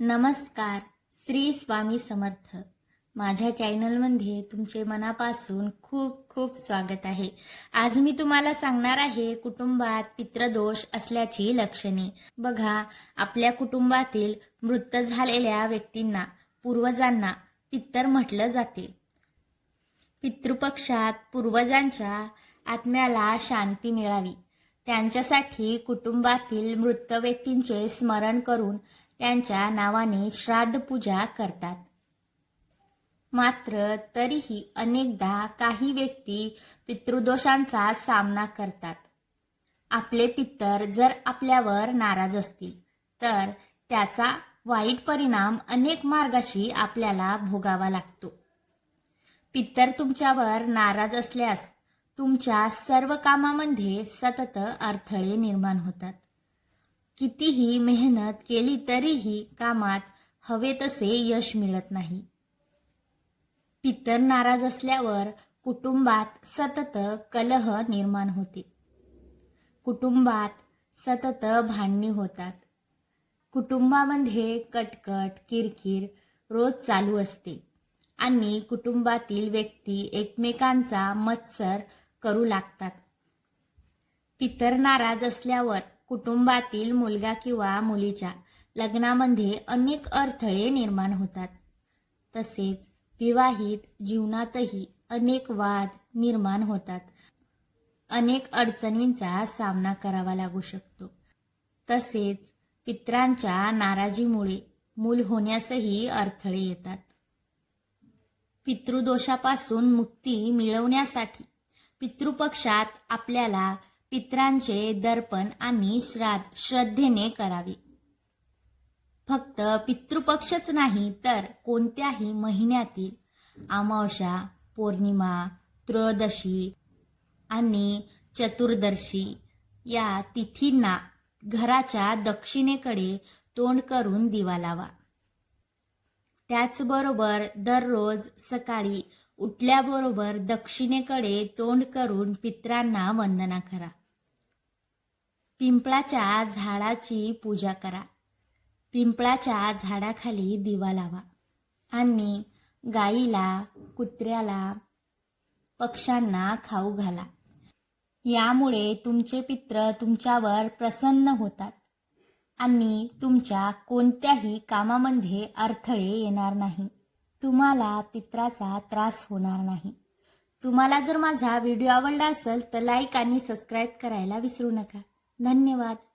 नमस्कार श्री स्वामी समर्थ. माझ्या चॅनलमध्ये तुमचे मनापासून खूप खूप स्वागत आहे. आज मी तुम्हाला सांगणार आहे कुटुंबात पित्रदोष असल्याची लक्षणे. बघा आपल्या कुटुंबातील मृत झालेल्या व्यक्तींना पूर्वजांना पित्तर म्हटलं जाते. पितृपक्षात पूर्वजांच्या आत्म्याला शांती मिळावी. त्यांच्यासाठी कुटुंबातील मृत व्यक्तींचे स्मरण करून त्यांच्या नावाने श्राद्ध पूजा करतात. मात्र तरीही अनेकदा काही व्यक्ती पितृदोषांचा सामना करतात. आपले पित्तर जर आपल्यावर नाराज असतील तर त्याचा वाईट परिणाम अनेक मार्गाशी आपल्याला भोगावा लागतो. पित्तर तुमच्यावर नाराज असल्यास तुमच्या सर्व कामामध्ये सतत अडथळे निर्माण होतात. कितीही मेहनत केली तरीही कामात हवे तसे यश मिळत नाही. पितर नाराज असल्यावर कुटुंबात सतत कलह निर्माण होते. कुटुंबात सतत भांडणी होतात. कुटुंबामध्ये कटकट किरकिर रोज चालू असते आणि कुटुंबातील व्यक्ती एकमेकांचा मत्सर करू लागतात. पितर नाराज असल्यावर कुटुंबातील मुलगा किंवा मुलीच्या लग्नामध्ये अनेक अडथळे निर्माण होतात. तसेच विवाहित जीवनातही अनेक वाद निर्माण होतात. अनेक अडचणींचा सामना करावा लागू शकतो. तसेच पित्रांच्या नाराजीमुळे मूल होण्यासही अडथळे येतात. पितृदोषापासून मुक्ती मिळवण्यासाठी पितृपक्षात आपल्याला पित्रांचे दर्पण आणि श्राद्ध श्रद्धेने करावे. फक्त पितृपक्षच नाही तर कोणत्याही महिन्यातील अमावस्या पौर्णिमा त्रयोदशी आणि चतुर्दशी या तिथींना घराच्या दक्षिणेकडे तोंड करून दिवा लावा. त्याचबरोबर दररोज सकाळी उठल्याबरोबर दक्षिणेकडे तोंड करून पित्रांना वंदना करा. पिंपळाच्या झाडाची पूजा करा. पिंपळाच्या झाडाखाली दिवा लावा. आणि गाईला कुत्र्याला पक्ष्यांना खाऊ घाला. यामुळे तुमचे पित्र तुमच्यावर प्रसन्न होतात आणि तुमच्या कोणत्याही कामामध्ये अडथळे येणार नाही. तुम्हाला पित्राचा त्रास होणार नाही. तुम्हाला जर माझा व्हिडिओ आवडला असेल तर लाईक आणि सबस्क्राईब करायला विसरू नका. धन्यवाद.